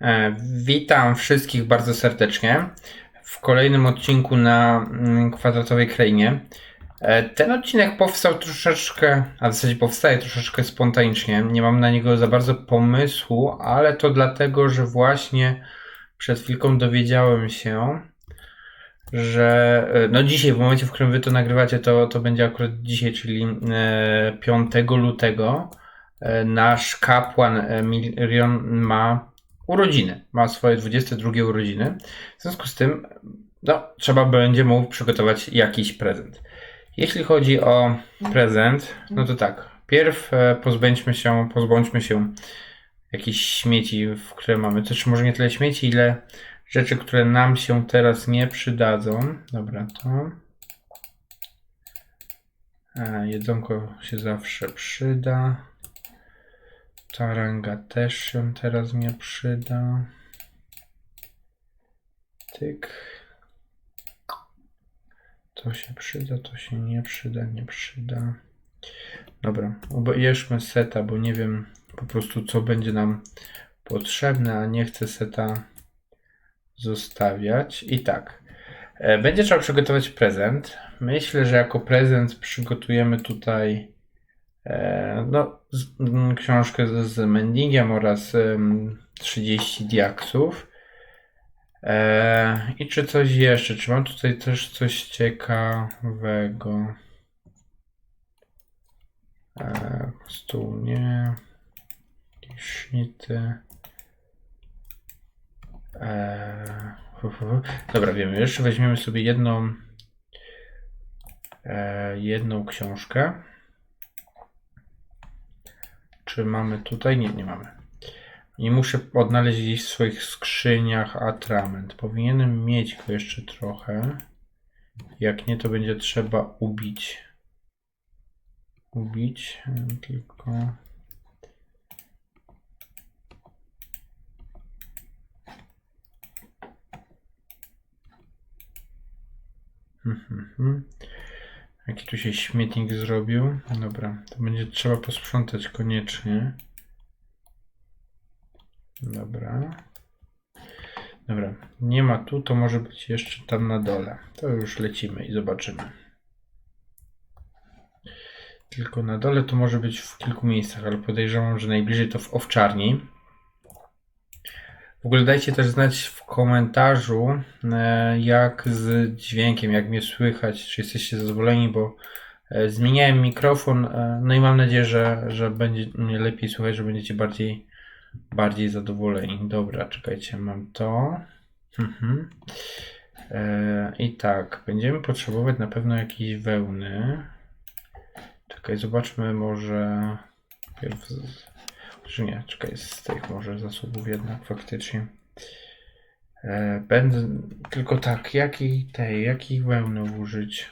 E, Witam wszystkich bardzo serdecznie w kolejnym odcinku na mm, kwadratowej krainie. E, Ten odcinek powstał troszeczkę, a w zasadzie powstaje troszeczkę spontanicznie. Nie mam na niego za bardzo pomysłu, ale to dlatego, że właśnie przed chwilką dowiedziałem się, że e, no dzisiaj, w momencie, w którym wy to nagrywacie, to, to będzie akurat dzisiaj, czyli e, 5 lutego, nasz kapłan Milion ma urodziny. Ma swoje 22 urodziny. W związku z tym, no, trzeba będzie mu przygotować jakiś prezent. Jeśli chodzi o prezent, no to tak. Pierw e, pozbędźmy się, pozbądźmy się jakichś śmieci, w które mamy. To może nie tyle śmieci, ile rzeczy, które nam się teraz nie przydadzą. Dobra, to. E, jedzonko się zawsze przyda. Taranga też się teraz nie przyda. Tyk. To się przyda, to się nie przyda, nie przyda. Dobra, obejrzmy seta, bo nie wiem po prostu co będzie nam potrzebne, a nie chcę seta zostawiać. I tak, e, będzie trzeba przygotować prezent. Myślę, że jako prezent przygotujemy tutaj no, z, m, książkę z, z mendingiem oraz em, 30 diaksów. E, I czy coś jeszcze? Czy mam tutaj też coś ciekawego? E, stół nie. Sznity. E. Dobra, wiemy. Jeszcze weźmiemy sobie jedną e, jedną książkę. Czy mamy tutaj? Nie, nie mamy. I muszę odnaleźć gdzieś w swoich skrzyniach atrament. Powinienem mieć go jeszcze trochę. Jak nie, to będzie trzeba ubić. Ubić, e, tylko. Mhm, mhm. Jaki tu się śmietnik zrobił? Dobra, to będzie trzeba posprzątać koniecznie. Dobra. Dobra, nie ma tu, to może być jeszcze tam na dole. To już lecimy i zobaczymy. Tylko na dole to może być w kilku miejscach, ale podejrzewam, że najbliżej to w owczarni. W ogóle dajcie też znać w komentarzu, e, jak z dźwiękiem, jak mnie słychać, czy jesteście zadowoleni, bo e, zmieniałem mikrofon, e, no i mam nadzieję, że, że będzie mnie lepiej słychać, że będziecie bardziej, bardziej zadowoleni. Dobra, czekajcie, mam to. Mhm. I tak, będziemy potrzebować na pewno jakiejś wełny. Czekaj, zobaczmy może. Czy nie, czekaj, z tych może zasobów jednak faktycznie. E, będę tylko tak, jakiej tej, jakiej wełny użyć?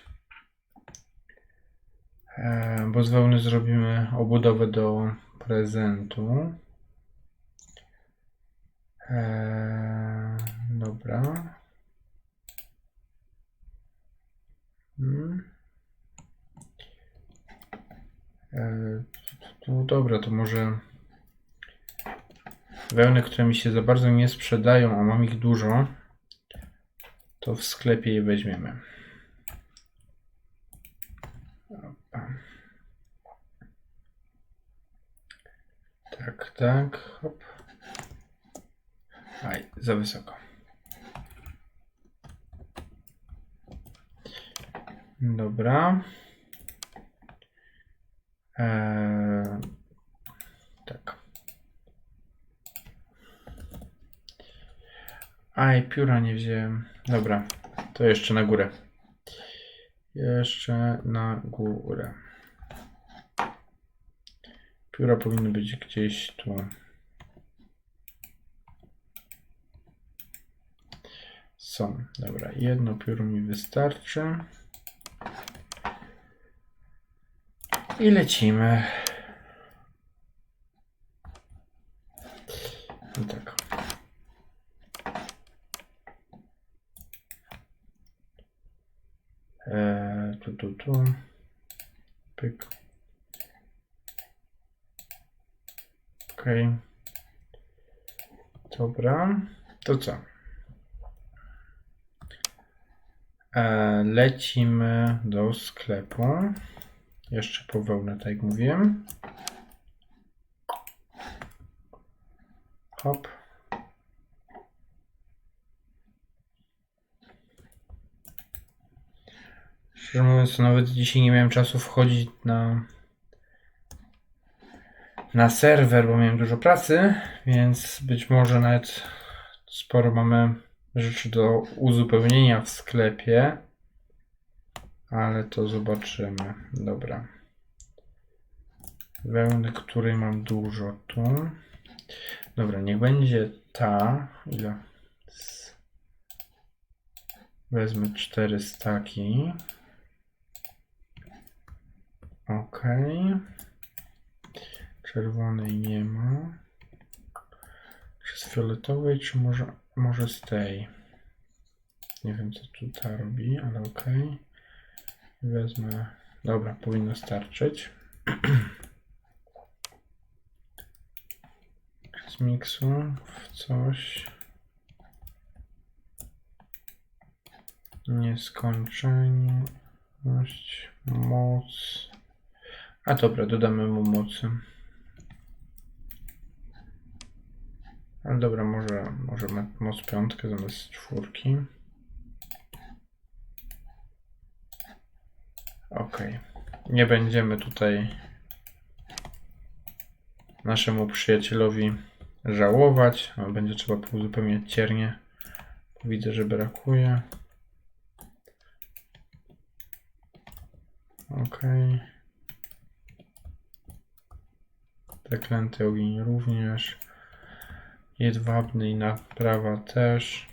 E, bo z wełny zrobimy obudowę do prezentu. E, dobra. Hmm. E, dobra, to może wełny, które mi się za bardzo nie sprzedają, a mam ich dużo, to w sklepie je weźmiemy. Opa. Tak, tak, hop. Aj, za wysoko. Dobra. Eee, tak. Aj, pióra nie wziąłem. Dobra, to jeszcze na górę. Jeszcze na górę. Pióra powinny być gdzieś tu. Są. Dobra, jedno pióro mi wystarczy. I lecimy. I tak. Eee, tu, tu, tu. Pyk. Okej. Dobra, to co? E, lecimy do sklepu. Jeszcze po wełnę, tak jak mówiłem. Hop. Szczerze mówiąc, nawet dzisiaj nie miałem czasu wchodzić na na serwer, bo miałem dużo pracy, więc być może nawet sporo mamy rzeczy do uzupełnienia w sklepie, ale to zobaczymy. Dobra. Wełny, której mam dużo tu. Dobra, niech będzie ta. Ile? Wezmę cztery staki. Okej. Czerwonej nie ma. Czy z fioletowej, czy może, może z tej? Nie wiem, co tu ta robi, ale okej. Wezmę. Dobra, powinno starczyć. Z miksu w coś. Nieskończoność. Moc. A dobra, dodamy mu mocy. Ale dobra, może, może moc piątkę zamiast czwórki. Ok. Nie będziemy tutaj naszemu przyjacielowi żałować. No, będzie trzeba uzupełniać ciernie. Widzę, że brakuje. Ok. Zaklęty ogień również. Jedwabny i naprawa też.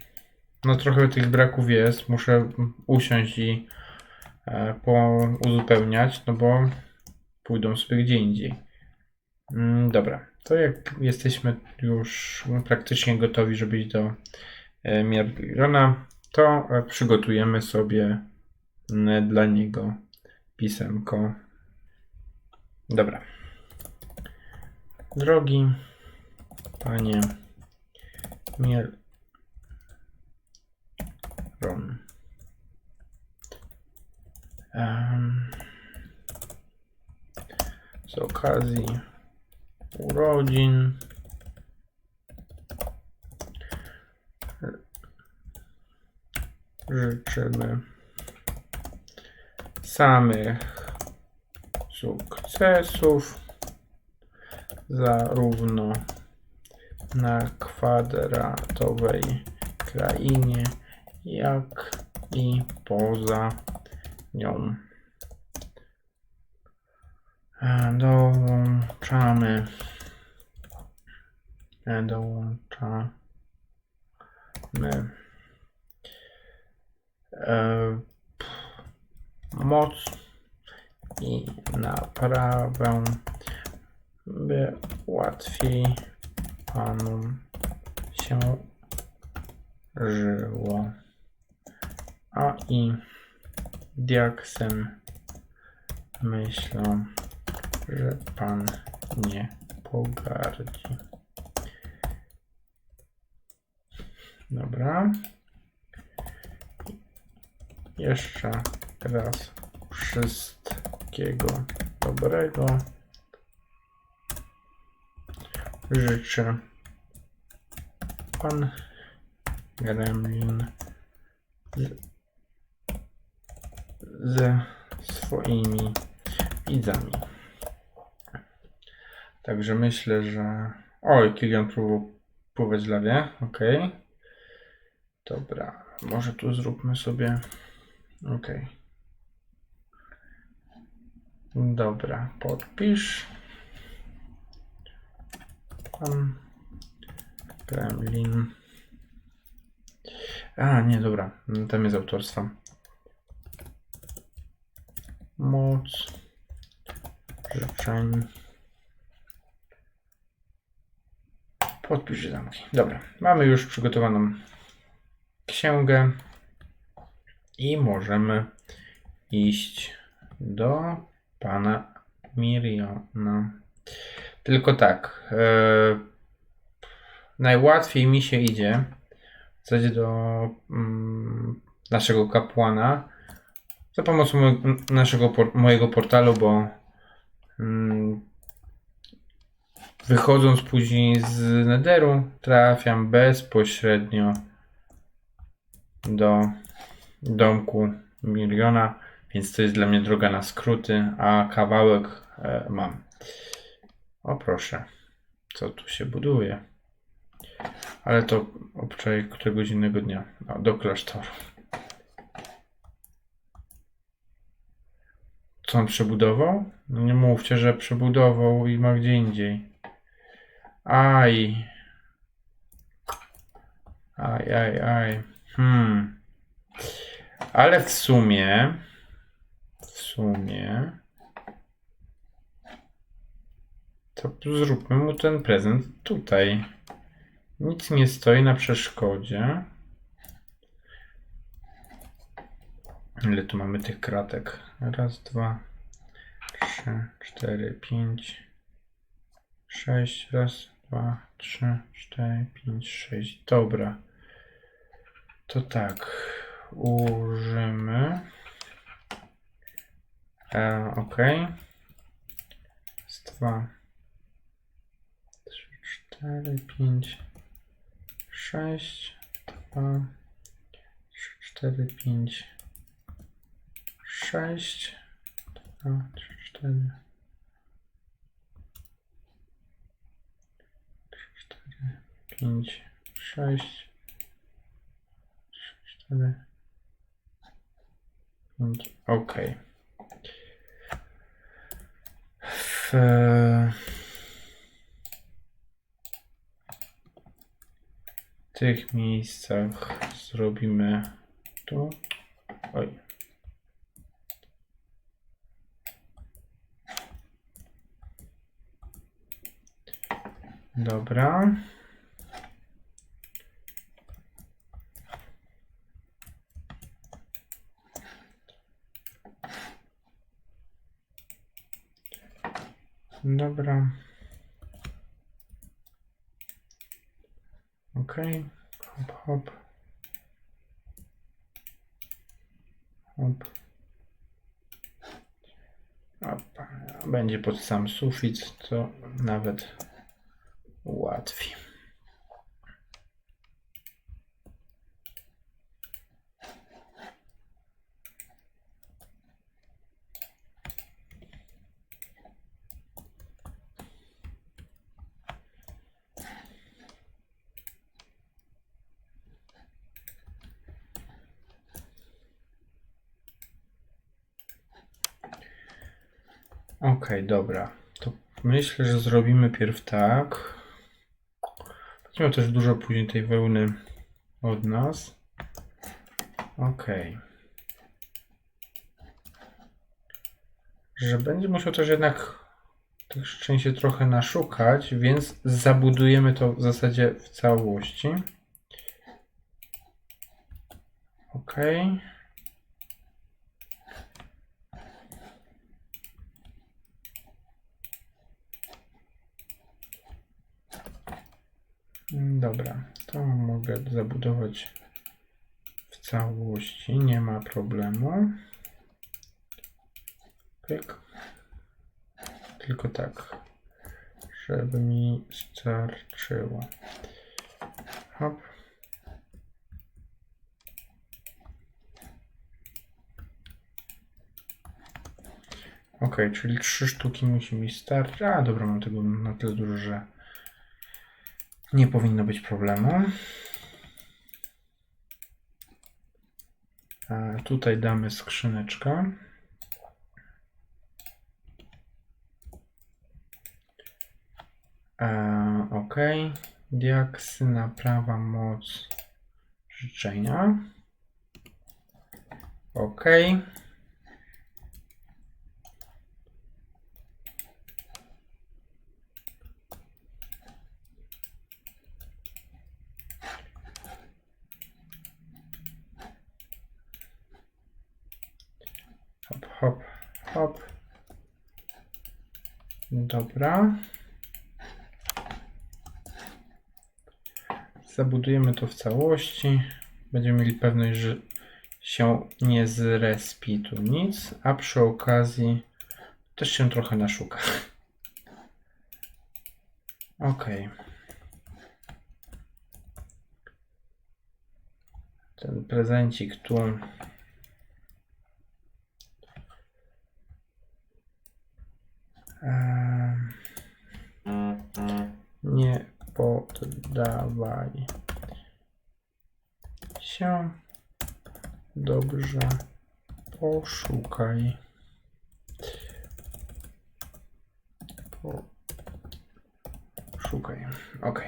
No trochę tych braków jest. Muszę usiąść i e, uzupełniać, no bo pójdą sobie gdzie indziej. Mm, dobra, to jak jesteśmy już praktycznie gotowi, żeby iść do e, Mirona, to e, przygotujemy sobie mm, dla niego pisemko. Dobra. Drogi panie Mielron. Z okazji urodzin. Życzymy samych sukcesów zarówno na kwadratowej krainie, jak i poza nią. Dołączamy. Dołączamy. e, Moc i naprawę, by łatwiej panu się żyło. A i diaksem myślą, że pan nie pogardzi. Dobra. Jeszcze raz wszystkiego dobrego. Życzę pan Gremlin z, ze swoimi widzami. Także myślę, że. Oj, Kilian próbował pływać w lawie. Ok. Dobra, może tu zróbmy sobie. Ok. Dobra, podpisz. Pan Kremlin. A, nie, dobra. Tam jest autorstwa. Moc życzeń. Podpisz i zamknij. Dobra, mamy już przygotowaną księgę i możemy iść do pana Miriona. Tylko tak. e, najłatwiej mi się idzie w zasadzie do mm, naszego kapłana za pomocą mo- m- naszego mojego portalu, bo mm, wychodząc później z Netheru trafiam bezpośrednio do domku miliona, więc to jest dla mnie droga na skróty, a kawałek e, mam. O proszę, co tu się buduje? Ale to obczaj któregoś innego dnia. Do klasztoru. Co on przebudował? No nie mówcie, że przebudował i ma gdzie indziej. Aj. Aj, aj, aj. Hmm. Ale w sumie. W sumie. To zróbmy mu ten prezent tutaj. Nic nie stoi na przeszkodzie. Ile tu mamy tych kratek? Raz, dwa, trzy, cztery, pięć, sześć. Raz, dwa, trzy, cztery, pięć, sześć. Dobra. To tak. Ułożymy. E, ok. Raz, dwa, 4, 5, 6, 2, 3, 4, 5, 6, 2, 3, 4, 4, 5, 6, 4, 5, ok. Tych miejscach zrobimy tu. Oj. Dobra. Dobra. Okej. Hop, hop. Hop. Będzie pod sam sufit, to nawet ułatwi. Okej, dobra. To myślę, że zrobimy pierw tak. Będziemy też dużo później tej wełny od nas. Okej. Że będzie musiał też jednak tych szczęście trochę naszukać, więc zabudujemy to w zasadzie w całości. Okej. Mm, Dobra, to mogę zabudować w całości, nie ma problemu. Pyk. Tylko tak, żeby mi starczyło. Hop. Ok, czyli trzy sztuki musi mi starczyć. A, dobra, mam tego na tyle dużo, że nie powinno być problemu. E, tutaj damy skrzyneczkę. E, ok. Diaksy, naprawa, moc życzenia. Ok. Hop, hop, hop. Dobra. Zabudujemy to w całości. Będziemy mieli pewność, że się nie zrespi tu nic, a przy okazji też się trochę naszuka. Ok. Ten prezencik tu. Poszukaj. Poszukaj. Ok.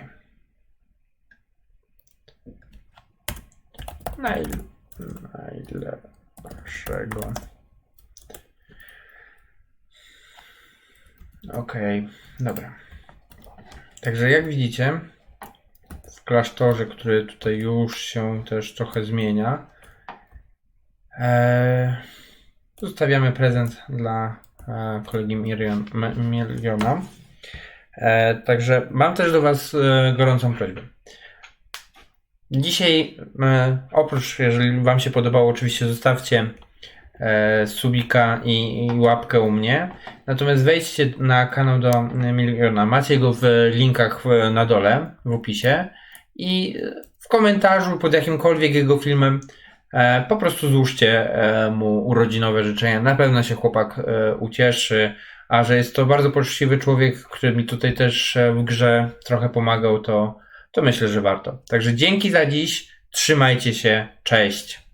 Naj... Najlepszego. Okej, dobra. Także jak widzicie, w klasztorze, który tutaj już się też trochę zmienia, e, zostawiamy prezent dla e, kolegi Mirion, M- Miliona. E, także mam też do Was e, gorącą prośbę. Dzisiaj, oprócz, jeżeli Wam się podobało, oczywiście zostawcie subika i, i łapkę u mnie. Natomiast wejdźcie na kanał do Miliona. Macie go w linkach na dole w opisie i w komentarzu pod jakimkolwiek jego filmem po prostu złóżcie e, mu urodzinowe życzenia. Na pewno się chłopak e, ucieszy. A że jest to bardzo poczciwy człowiek, który mi tutaj też e, w grze trochę pomagał, to, to myślę, że warto. Także dzięki za dziś. Trzymajcie się. Cześć.